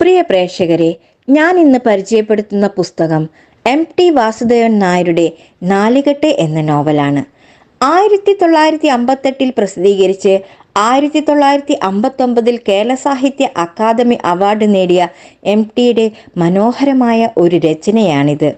പ്രിയ പ്രേക്ഷകരെ ഞാൻ ഇന്ന് പരിചയപ്പെടുത്തുന്ന പുസ്തകം എം ടി വാസുദേവൻ നായരുടെ നാലുകെട്ട് എന്ന നോവലാണ്. ആയിരത്തി തൊള്ളായിരത്തി അമ്പത്തെട്ടിൽ പ്രസിദ്ധീകരിച്ച് ആയിരത്തി തൊള്ളായിരത്തി അമ്പത്തൊമ്പതിൽ കേരള സാഹിത്യ അക്കാദമി അവാർഡ് നേടിയ എം ടിയുടെ മനോഹരമായ ഒരു രചനയാണിത്.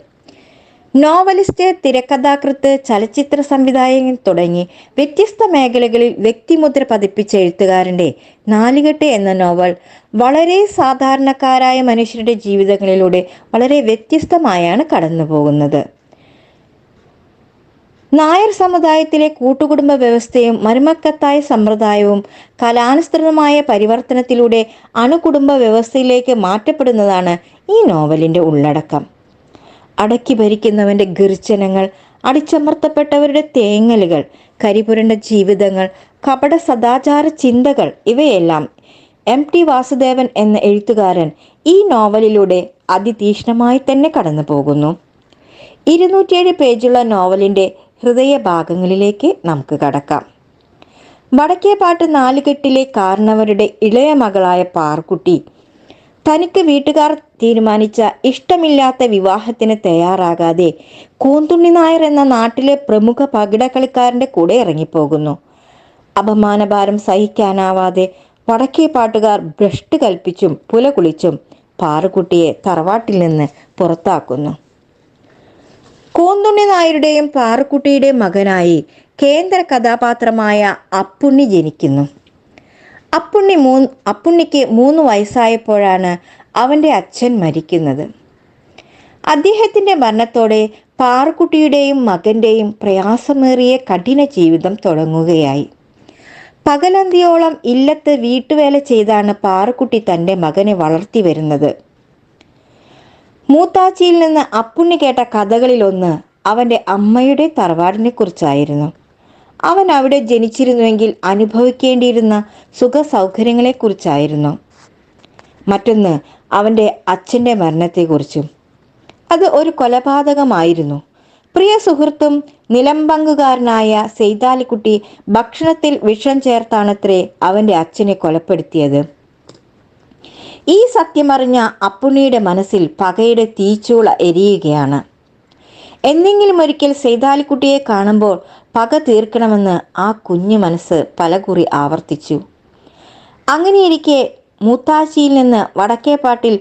നോവലിസ്റ്റ് തിരക്കഥാകൃത്ത് ചലച്ചിത്ര സംവിധായകൻ തുടങ്ങി വ്യത്യസ്ത മേഖലകളിൽ വ്യക്തിമുദ്ര പതിപ്പിച്ച എഴുത്തുകാരന്റെ നാലുകെട്ട് എന്ന നോവൽ വളരെ സാധാരണക്കാരായ മനുഷ്യരുടെ ജീവിതങ്ങളിലൂടെ വളരെ വ്യത്യസ്തമായാണ് കടന്നു പോകുന്നത് നായർ സമുദായത്തിലെ കൂട്ടുകുടുംബ വ്യവസ്ഥയും മരുമക്കത്തായ സമ്പ്രദായവും കലാനുസൃതമായ പരിവർത്തനത്തിലൂടെ അണുകുടുംബ വ്യവസ്ഥയിലേക്ക് മാറ്റപ്പെടുന്നതാണ് ഈ നോവലിന്റെ ഉള്ളടക്കം. അടക്കി ഭരിക്കുന്നവന്റെ ഗർജനങ്ങൾ അടിച്ചമർത്തപ്പെട്ടവരുടെ തേങ്ങലുകൾ കരിപുരണ്ട ജീവിതങ്ങൾ കപട സദാചാര ചിന്തകൾ ഇവയെല്ലാം എം ടി വാസുദേവൻ എന്ന എഴുത്തുകാരൻ ഈ നോവലിലൂടെ അതിതീഷ്ണമായി തന്നെ കടന്നു പോകുന്നു ഇരുന്നൂറ്റിയേഴ് പേജുള്ള നോവലിന്റെ ഹൃദയഭാഗങ്ങളിലേക്ക് നമുക്ക് കടക്കാം. വടക്കേപാട്ട് നാലുകെട്ടിലെ കാരണവരുടെ ഇളയ മകളായ പാർക്കുട്ടി തനിക്ക് വീട്ടുകാർ തീരുമാനിച്ച ഇഷ്ടമില്ലാത്ത വിവാഹത്തിന് തയ്യാറാകാതെ കൂന്തുണ്ണി നായർ എന്ന നാട്ടിലെ പ്രമുഖ പകിടക്കളിക്കാരന്റെ കൂടെ ഇറങ്ങിപ്പോകുന്നു. അപമാനഭാരം സഹിക്കാനാവാതെ വടക്കേ പാട്ടുകാർ ഭ്രഷ്ട് കൽപ്പിച്ചും പുലകുളിച്ചും പാറുകുട്ടിയെ തറവാട്ടിൽ നിന്ന് പുറത്താക്കുന്നു. കൂന്തുണ്ണി നായരുടെയും പാറുക്കുട്ടിയുടെയും മകനായി കേന്ദ്ര കഥാപാത്രമായ അപ്പുണ്ണി ജനിക്കുന്നു. അപ്പുണ്ണി മൂ അപ്പുണ്ണിക്ക് മൂന്ന് വയസ്സായപ്പോഴാണ് അവന്റെ അച്ഛൻ മരിക്കുന്നത്. അദ്ദേഹത്തിന്റെ മരണത്തോടെ പാറുക്കുട്ടിയുടെയും മകന്റെയും പ്രയാസമേറിയ കഠിന ജീവിതം തുടങ്ങുകയായി. പകലന്തിയോളം ഇല്ലത്ത് വീട്ടുവേല ചെയ്താണ് പാറുക്കുട്ടി തന്റെ മകനെ വളർത്തി വരുന്നത്. മൂത്താച്ചിയിൽ നിന്ന് അപ്പുണ്ണി കേട്ട കഥകളിലൊന്ന് അവന്റെ അമ്മയുടെ തറവാടിനെ കുറിച്ചായിരുന്നു അവൻ അവിടെ ജനിച്ചിരുന്നുവെങ്കിൽ അനുഭവിക്കേണ്ടിയിരുന്ന സുഖ സൗകര്യങ്ങളെക്കുറിച്ചായിരുന്നു മറ്റൊന്ന് അവന്റെ അച്ഛന്റെ മരണത്തെക്കുറിച്ചും. അത് ഒരു കൊലപാതകമായിരുന്നു. പ്രിയ സുഹൃത്തും നിലമ്പങ്കുകാരനായ സെയ്താലിക്കുട്ടി ഭക്ഷണത്തിൽ വിഷം ചേർത്താണത്രേ അവന്റെ അച്ഛനെ കൊലപ്പെടുത്തിയത്. ഈ സത്യമറിഞ്ഞ അപ്പുണ്ണിയുടെ മനസ്സിൽ പകയുടെ തീച്ചൂള എരിയുകയാണ്. എന്നെങ്കിലും ഒരിക്കൽ സെയ്താലിക്കുട്ടിയെ കാണുമ്പോൾ പക തീർക്കണമെന്ന് ആ കുഞ്ഞു മനസ്സ് പലകുറി ആവർത്തിച്ചു. അങ്ങനെയിരിക്കെ മൂത്താശിയിൽ നിന്ന് വടക്കേപ്പാട്ടിൽ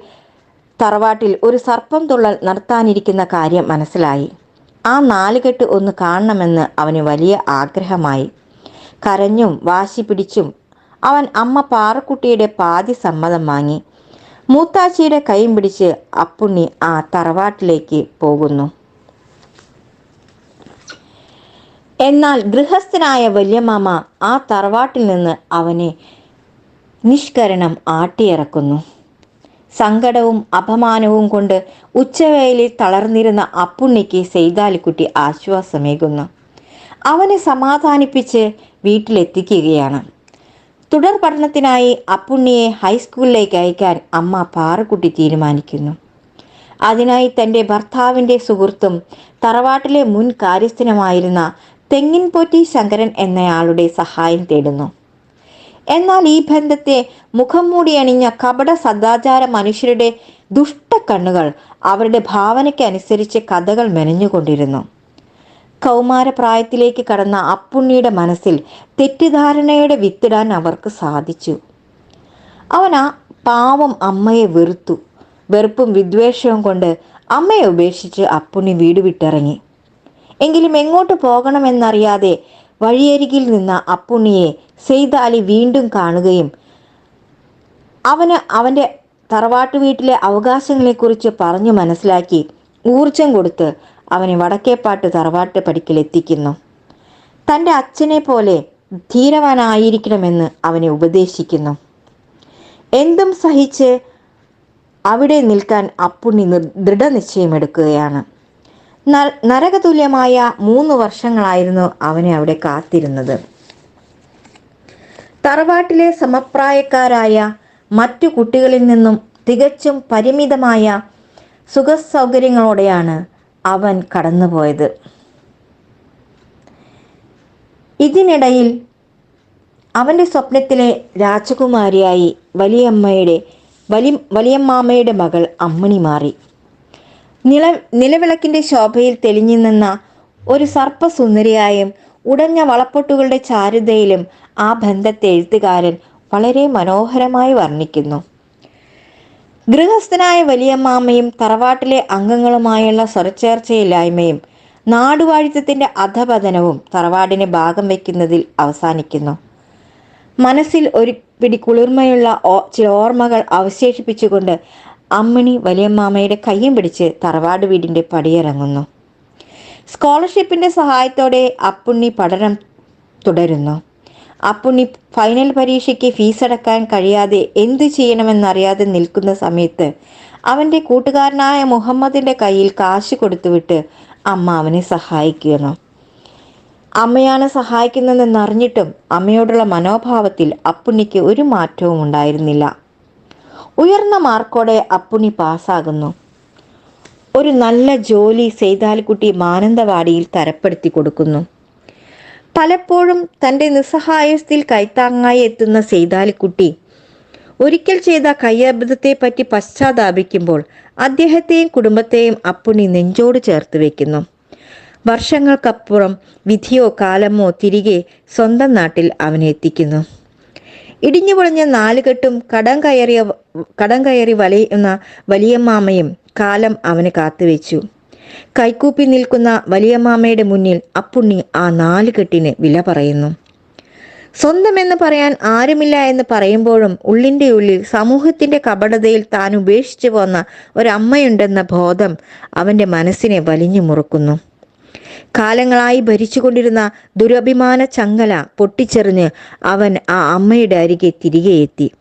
തറവാട്ടിൽ ഒരു സർപ്പം തുള്ളൽ നടത്താനിരിക്കുന്ന കാര്യം മനസ്സിലായി. ആ നാലുകെട്ട് ഒന്ന് കാണണമെന്ന് അവന് വലിയ ആഗ്രഹമായി. കരഞ്ഞും വാശി പിടിച്ചും അവൻ അമ്മ പാറക്കുട്ടിയുടെ പാതി സമ്മതം വാങ്ങി. മൂത്താച്ചിയുടെ കൈയും പിടിച്ച് അപ്പുണ്ണി ആ തറവാട്ടിലേക്ക് പോകുന്നു. എന്നാൽ ഗൃഹസ്ഥനായ വല്യമാമ ആ തറവാട്ടിൽ നിന്ന് അവനെ നിഷ്കരണം ആട്ടിയിറക്കുന്നു. സങ്കടവും അപമാനവും കൊണ്ട് ഉച്ചവേലിൽ തളർന്നിരുന്ന അപ്പുണ്ണിക്ക് സെയ്താലിക്കുട്ടി ആശ്വാസമേകുന്നു. അവനെ സമാധാനിപ്പിച്ച് വീട്ടിലെത്തിക്കുകയാണ്. തുടർ പഠനത്തിനായി അപ്പുണ്ണിയെ ഹൈസ്കൂളിലേക്ക് അയക്കാൻ അമ്മ പാറക്കുട്ടി തീരുമാനിക്കുന്നു. അതിനായി തന്റെ ഭർത്താവിന്റെ സുഹൃത്തും തറവാട്ടിലെ മുൻ കാര്യസ്ഥനുമായിരുന്ന തെങ്ങിൻപോറ്റി ശങ്കരൻ എന്നയാളുടെ സഹായം തേടുന്നു. എന്നാൽ ഈ ബന്ധത്തെ മുഖം മൂടി അണിഞ്ഞ കപട സദാചാര മനുഷ്യരുടെ ദുഷ്ട കണ്ണുകൾ അവരുടെ ഭാവനയ്ക്ക് അനുസരിച്ച് കഥകൾ മെനഞ്ഞുകൊണ്ടിരുന്നു. കൗമാരപ്രായത്തിലേക്ക് കടന്ന അപ്പുണ്ണിയുടെ മനസ്സിൽ തെറ്റിദ്ധാരണയുടെ വിത്തിടാൻ അവർക്ക് സാധിച്ചു. അവൻ ആ പാവം അമ്മയെ വെറുത്തു. വെറുപ്പും വിദ്വേഷവും കൊണ്ട് അമ്മയെ ഉപേക്ഷിച്ച് അപ്പുണ്ണി വീട് വിട്ടിറങ്ങി. എങ്കിലും എങ്ങോട്ട് പോകണമെന്നറിയാതെ വഴിയരികിൽ നിന്ന അപ്പുണ്ണിയെ സെയ്ദ് അലി വീണ്ടും കാണുകയും അവന് അവന്റെ തറവാട്ടു വീട്ടിലെ അവകാശങ്ങളെക്കുറിച്ച് പറഞ്ഞു മനസ്സിലാക്കി ഊർജം കൊടുത്ത് അവനെ വടക്കേപ്പാട്ട് തറവാട്ട് പടിക്കലെത്തിക്കുന്നു തന്റെ അച്ഛനെ പോലെ ധീരവാനായിരിക്കണമെന്ന് അവനെ ഉപദേശിക്കുന്നു. എന്തും സഹിച്ച് അവിടെ നിൽക്കാൻ അപ്പുണ്ണി ദൃഢനിശ്ചയമെടുക്കുകയാണ്. നരകതുല്യമായ മൂന്ന് വർഷങ്ങളായിരുന്നു അവനെ അവിടെ കാത്തിരുന്നത്. തറവാട്ടിലെ സമപ്രായക്കാരായ മറ്റു കുട്ടികളിൽ നിന്നും തികച്ചും പരിമിതമായ സുഖസൗകര്യങ്ങളോടെയാണ് അവൻ കടന്നുപോയത്. ഇതിനിടയിൽ അവന്റെ സ്വപ്നത്തിലെ രാജകുമാരിയായി വലിയമ്മയുടെ വലിയ വലിയമ്മാമ്മയുടെ മകൾ അമ്മണി മാറി. നില നിലവിളക്കിന്റെ ശോഭയിൽ തെളിഞ്ഞു നിന്ന ഒരു സർപ്പസുന്ദരിയായും ഉടഞ്ഞ വളപ്പൊട്ടുകളുടെ ചാരുതയിലും ആ ബന്ധത്തെ എഴുത്തുകാരൻ വളരെ മനോഹരമായി വർണിക്കുന്നു. ഗൃഹസ്ഥനായ വലിയമ്മാമയും തറവാട്ടിലെ അംഗങ്ങളുമായുള്ള സ്വരച്ചേർച്ചയില്ലായ്മയും നാടുവാഴിത്തത്തിന്റെ അധപതനവും തറവാടിനെ ഭാഗം വയ്ക്കുന്നതിൽ അവസാനിക്കുന്നു. മനസ്സിൽ ഒരു പിടി കുളിർമയുള്ള ചില ഓർമ്മകൾ അവശേഷിപ്പിച്ചുകൊണ്ട് അമ്മിണി വലിയമ്മാമയുടെ കയ്യും പിടിച്ച് തറവാട് വീടിന്റെ പടിയിറങ്ങുന്നു. സ്കോളർഷിപ്പിന്റെ സഹായത്തോടെ അപ്പുണ്ണി പഠനം തുടരുന്നു. അപ്പുണ്ണി ഫൈനൽ പരീക്ഷയ്ക്ക് ഫീസടക്കാൻ കഴിയാതെ എന്തു ചെയ്യണമെന്നറിയാതെ നിൽക്കുന്ന സമയത്ത് അവന്റെ കൂട്ടുകാരനായ മുഹമ്മദിന്റെ കയ്യിൽ കാശ് കൊടുത്തുവിട്ട് അമ്മ അവനെ സഹായിക്കുന്നു. അമ്മയാണ് സഹായിക്കുന്നതെന്നറിഞ്ഞിട്ടും അമ്മയോടുള്ള മനോഭാവത്തിൽ അപ്പുണ്ണിക്ക് ഒരു മാറ്റവും ഉണ്ടായിരുന്നില്ല. ഉയർന്ന മാർക്കോടെ അപ്പുണി പാസ്സാകുന്നു. ഒരു നല്ല ജോലി സെയ്താലിക്കുട്ടി മാനന്തവാടിയിൽ തരപ്പെടുത്തി കൊടുക്കുന്നു. പലപ്പോഴും തന്റെ നിസ്സഹായസ്ഥയിൽ കൈത്താങ്ങായി എത്തുന്ന സെയ്താലിക്കുട്ടി ഒരിക്കൽ ചെയ്ത കയ്യബദ്ധത്തെ പറ്റി പശ്ചാത്താപിക്കുമ്പോൾ അദ്ദേഹത്തെയും കുടുംബത്തെയും അപ്പുണി നെഞ്ചോട് ചേർത്ത് വെക്കുന്നു. വർഷങ്ങൾക്കപ്പുറം വിധിയോ കാലമോ തിരികെ സ്വന്തം നാട്ടിൽ അവനെ എത്തിക്കുന്നു. ഇടിഞ്ഞു പൊളിഞ്ഞ നാലുകെട്ടും കടം കയറിയ കടം കയറി വലയുന്ന വലിയമ്മാമയും കാലം അവന് കാത്തുവെച്ചു. കൈക്കൂപ്പി നിൽക്കുന്ന വലിയമ്മാമയുടെ മുന്നിൽ അപ്പുണ്ണി ആ നാലുകെട്ടിന് വില പറയുന്നു. സ്വന്തമെന്ന് പറയാൻ ആരുമില്ല എന്ന് പറയുമ്പോഴും ഉള്ളിന്റെ ഉള്ളിൽ സമൂഹത്തിന്റെ കപടതയിൽ താൻ ഉപേക്ഷിച്ചു പോന്ന ഒരമ്മയുണ്ടെന്ന ബോധം അവന്റെ മനസ്സിനെ വലിഞ്ഞു മുറുക്കുന്നു. കാലങ്ങളായി ഭരിച്ചുകൊണ്ടിരുന്ന ദുരഭിമാന ചങ്ങല പൊട്ടിച്ചെറിഞ്ഞ് അവൻ ആ അമ്മയുടെ അരികെ തിരികെ എത്തി.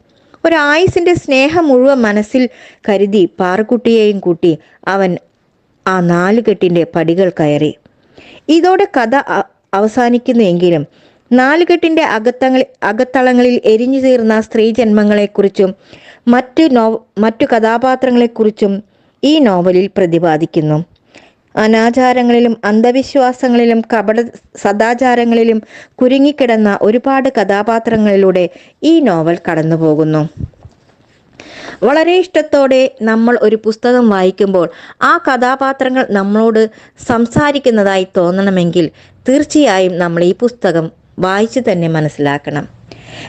ഒരായുസിന്റെ സ്നേഹം മുഴുവൻ മനസ്സിൽ കരുതി പാറക്കുട്ടിയെയും കൂട്ടി അവൻ ആ നാലുകെട്ടിന്റെ പടികൾ കയറി. ഇതോടെ കഥ അവസാനിക്കുന്നു അവസാനിക്കുന്നുവെങ്കിലും നാലുകെട്ടിന്റെ അകത്തങ്ങൾ അകത്തളങ്ങളിൽ എരിഞ്ഞു തീർന്ന സ്ത്രീജന്മങ്ങളെക്കുറിച്ചും മറ്റു നോ മറ്റു കഥാപാത്രങ്ങളെക്കുറിച്ചും ഈ നോവലിൽ പ്രതിപാദിക്കുന്നു. അനാചാരങ്ങളിലും അന്ധവിശ്വാസങ്ങളിലും കപട സദാചാരങ്ങളിലും കുരുങ്ങിക്കിടന്ന ഒരുപാട് കഥാപാത്രങ്ങളിലൂടെ ഈ നോവൽ കടന്നുപോകുന്നു. വളരെ ഇഷ്ടത്തോടെ നമ്മൾ ഒരു പുസ്തകം വായിക്കുമ്പോൾ ആ കഥാപാത്രങ്ങൾ നമ്മളോട് സംസാരിക്കുന്നതായി തോന്നണമെങ്കിൽ തീർച്ചയായും നമ്മൾ ഈ പുസ്തകം വായിച്ചു തന്നെ മനസ്സിലാക്കണം.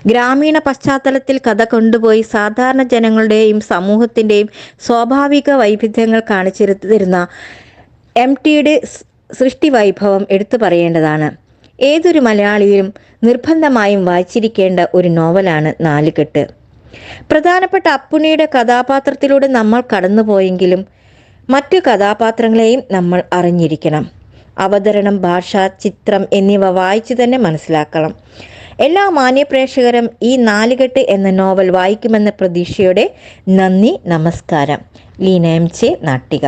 ഗ്രാമീണ പശ്ചാത്തലത്തിൽ കഥ കൊണ്ടുപോയി സാധാരണ ജനങ്ങളുടെയും സമൂഹത്തിന്റെയും സ്വാഭാവിക വൈവിധ്യങ്ങൾ കാണിച്ചിരുത്തി തരുന്ന എം ടിയുടെ സൃഷ്ടി വൈഭവം എടുത്തു പറയേണ്ടതാണ്. ഏതൊരു മലയാളിയിലും നിർബന്ധമായും വായിച്ചിരിക്കേണ്ട ഒരു നോവലാണ് നാലുകെട്ട്. പ്രധാനപ്പെട്ട അപ്പുണ്ണിയുടെ കഥാപാത്രത്തിലൂടെ നമ്മൾ കടന്നുപോയെങ്കിലും മറ്റു കഥാപാത്രങ്ങളെയും നമ്മൾ അറിഞ്ഞിരിക്കണം. അവതരണം ഭാഷ ചിത്രം എന്നിവ വായിച്ചു തന്നെ മനസ്സിലാക്കണം. എല്ലാ മാന്യപ്രേക്ഷകരും ഈ നാലുകെട്ട് എന്ന നോവൽ വായിക്കുമെന്ന പ്രതീക്ഷയോടെ നന്ദി നമസ്കാരം. ലീന എം ചെ നാട്ടിക.